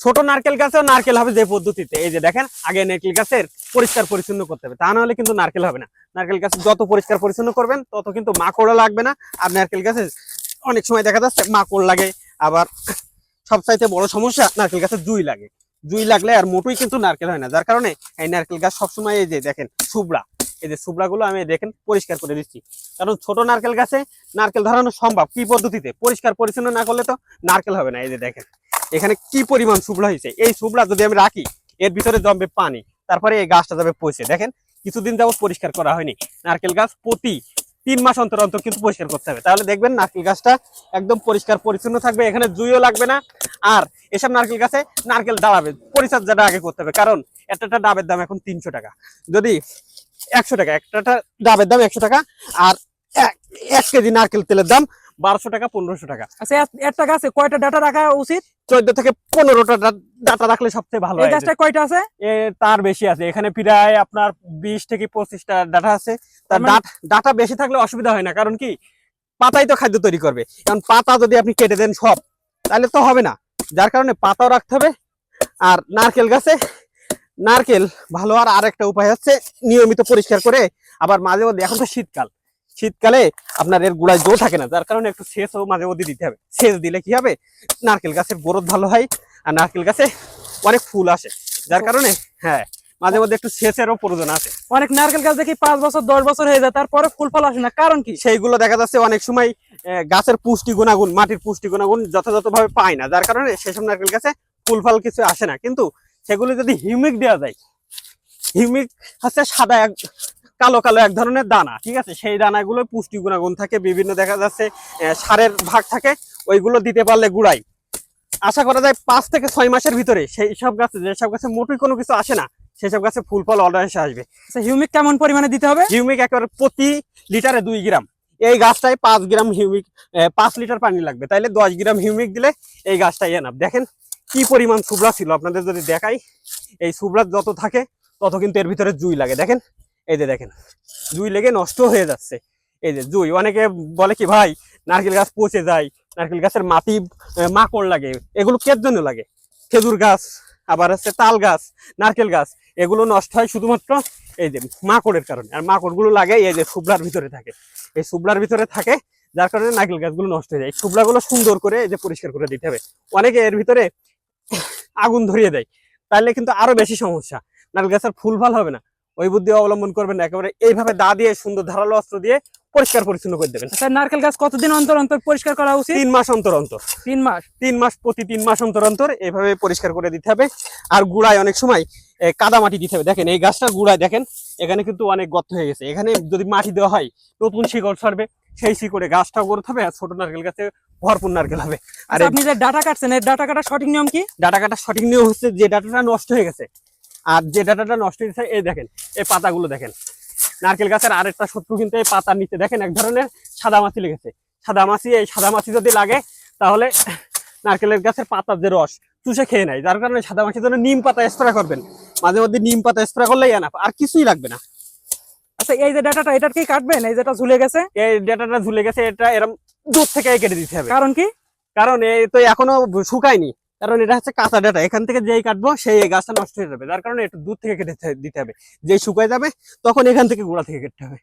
ছোট নারকেল গাছেও নারকেল হবে যে পদ্ধতিতে। এই যে দেখেন, আগে নারকেল গাছের পরিষ্কার পরিচ্ছন্ন করতে হবে। তা না হলে কিন্তু নারকেল হবে না। নারকেল গাছ যত পরিষ্কার পরিচ্ছন্ন করবেন, তত কিন্তু মাকড়ও লাগবে না। আর নারকেল গাছে অনেক সময় দেখা যাচ্ছে মাকড় লাগে, আবার সবচাইতে বড় সমস্যা, নারকেল গাছে জুই লাগে। জুই লাগলে আর মোটুই কিন্তু নারকেল হয় না। যার কারণে এই নারকেল গাছ সবসময় এই যে দেখেন সুবড়া এই যে সুবড়া গুলো আমি দেখেন পরিষ্কার করে দিচ্ছি। কারণ ছোট নারকেল গাছে নারকেল ধরানো সম্ভব কি পদ্ধতিতে? পরিষ্কার পরিচ্ছন্ন না করলে তো নারকেল হবে না, এই যে দেখেন। এখানে কি পরিমাণ সুবড়া হয়েছে? এই সুবড়া যদি আমি রাখি, এর ভিতরে জমবে পানি। তারপরে এই গাছটা যাবে পচে। দেখেন, কিছুদিন যাবত পরিষ্কার করা হয়নি। নারকেল গাছ প্রতি তিন মাস অন্তর অন্তর কিন্তু পরিষ্কার করতে হবে। তাহলে দেখবেন নারকেল গাছটা একদম পরিষ্কার, পরিচ্ছন্ন থাকবে, এখানে জুইও লাগবে না। আর এসব নারকেল গাছে নারকেল দাঁড়াবে। পরিচর্যাটা আগে করতে হবে। কারণ একটা ডাবের দাম এখন তিনশো টাকা। যদি একশো টাকা একটা ডাবের দাম একশো টাকা। আর এক কেজি নারকেল তেলের দাম বারোশো টাকা পনেরোশো টাকা। আচ্ছা এক- একটা গাছে কয়টা ডাটা রাখা উচিত? চোদ্দ থেকে পনেরোটা ডাটা রাখলে সবচেয়ে ভালো গাছটা কয়টা আছে? তার বেশি আছে। এখানে প্রায় আপনার বিশ থেকে পঁচিশটা ডাটা আছে। তার মানে- ডাট- ডাটা বেশি থাকলে অসুবিধা হয় না। কারণ কি? পাতাই তো খাদ্য তৈরি করবে। কারণ পাতা যদি আপনি কেটে দেন সব তাহলে তো হবে না। যার কারণে পাতাও রাখতে হবে। আর নারকেল গাছে নারকেল ভালো আর আরেকটা উপায় হচ্ছে নিয়মিত পরিষ্কার করে। আবার মাঝে মধ্যে এখন তো শীতকাল। শীতকালে আপনার এর গোড়ায় জো থাকে না যার কারণে একটু সেচও মাঝে মধ্যে দিতে হবে। সেচ দিলে কি হবে? নারকেল গাছের গ্রোথ ভালো হয় আর নারকেল গাছে অনেক ফুল আসে যার কারণে হ্যাঁ মাঝে মধ্যে একটু সেচেরও প্রয়োজন আছে। অনেক নারকেল গাছ দেখি পাঁচ বছর দশ বছর হয়ে যায় তারপরে ফুল ফল আসে না কারণ কি? সেইগুলো দেখা যাচ্ছে অনেক সময় গাছের পুষ্টি গুণাগুণ মাটির পুষ্টি গুণাগুণ যথাযথভাবে পায় না যার কারণে সেসব নারকেল গাছে ফুল ফল কিছু আসে না। কিন্তু সেগুলো যদি হিউমিক দেওয়া যায় হিউমিক হচ্ছে সাদা এক কালো কালো এক ধরনের দানা ঠিক আছে? সেই দানাগুলো পুষ্টি গুণাগুণ থাকে বিভিন্ন দেখা যাচ্ছে সারের ভাগ থাকে ওইগুলো দিতে পারলে গুড়াই। আশা করা যায় পাঁচ থেকে ছয় মাসের ভিতরে সেই সব গাছে যেসব গাছে মোটুই কোনো কিছু আসে না সেসব গাছে ফুল ফল অনায়াসে আসবে। আচ্ছা হিউমিক কেমন পরিমাণে দিতে হবে? হিউমিক একেবারে প্রতি লিটারে দুই গ্রাম। এই গাছটায় পাঁচ গ্রাম হিউমিক পাঁচ লিটার পানি লাগবে। তাইলে দশ গ্রাম হিউমিক দিলে এই গাছটাই এনাফ দেখেন কি পরিমাণ সুবড়া ছিল আপনাদের যদি দেখাই এই সুবড়া যত থাকে তত কিন্তু এর ভিতরে জুই লাগে। দেখেন এই যে দেখেন জুই লেগে নষ্ট হয়ে যাচ্ছে। এই যে জুই অনেকে বলে কি, ভাই, নারকেল গাছ পচে যায়, নারকেল গাছের মাটি মাকড় লাগে, এগুলো কের জন্য লাগে? খেজুর গাছ, আবার হচ্ছে তাল গাছ, নারকেল গাছ, এগুলো নষ্ট হয় শুধুমাত্র এই যে মাকড়ের কারণে। আর মাকড়গুলো লাগে এই যে সুবলার ভিতরে থাকে। এই সুবলার ভিতরে থাকে, যার কারণে নারকেল গাছগুলো নষ্ট হয়ে যায়। সুবলাগুলো সুন্দর করে এই যে পরিষ্কার করে দিতে হবে। অনেকে এর ভিতরে আগুন ধরিয়ে দেয়। তাহলে কিন্তু আরও বেশি সমস্যা। নারকেল গাছের ফুল ফল হবে না। ওই বুদ্ধি অবলম্বন করবেন একেবারে এইভাবে দা দিয়ে সুন্দর ধারালো অস্ত্র দিয়ে পরিষ্কার পরিচ্ছন্ন করে দেবেন। আচ্ছা নারকেল গাছ কতদিন অন্তর অন্তর পরিষ্কার করা উচিত? তিন মাস অন্তর অন্তর। তিন মাস? তিন মাস প্রতি তিন মাস অন্তর অন্তর এইভাবে পরিষ্কার করে দিতে হবে। আর গুড়ায় অনেক সময় কাদা মাটি দিতে হবে। দেখেন এই গাছটা গুড়ায় দেখেন এখানে কিন্তু অনেক গর্ত হয়ে গেছে। এখানে যদি মাটি দেওয়া হয় নতুন শিকড় ছাড়বে। সেই শিকড়ে গাছটাও করতে হবে আর ছোট নারকেল গাছে ভরপুর নারকেল হবে। আর আচ্ছা, আপনি যে ডাটা কাটছেন এই ডাটা কাটার সঠিক নিয়ম কি? ডাটা কাটার সঠিক নিয়ম হচ্ছে যে ডাটাটা নষ্ট হয়ে গেছে আর যে ডাটাটা নষ্ট হয়েছে এই দেখেন এই পাতাগুলো দেখেন। নারকেল গাছের আরেকটা শত্রু কিন্তু এই পাতার নিচে দেখেন এক ধরনের সাদা মাছি লেগেছে। সাদা মাছি এই সাদা মাছি যদি লাগে তাহলে নারকেলের গাছের পাতার যে রস চুষে খেয়ে নেয়। যার কারণে সাদা মাছির জন্য নিম পাতা স্প্রে করবেন। মাঝে মধ্যে নিম পাতা স্প্রে করলেই এনাফ আর কিছুই লাগবে না। আচ্ছা এই যে ডাটাটা এটার কি কাটবেন? এই যেটা ঝুলে গেছে? এই ডাটাটা ঝুলে গেছে এটা এরকম দূর থেকে কেটে দিতে হবে। কারণ কি? কারণ এই তো এখনও শুকায়নি। কারণ এটা হচ্ছে কাঁচা ডাটা। এখান থেকে যেই কাটবো, সেই এই গাছটা নষ্ট হয়ে যাবে। যার কারণে একটু দূর থেকে কেটে দিতে হবে। যেই শুকায় যাবে, তখন এখান থেকে গোড়া থেকে কেটতে হবে।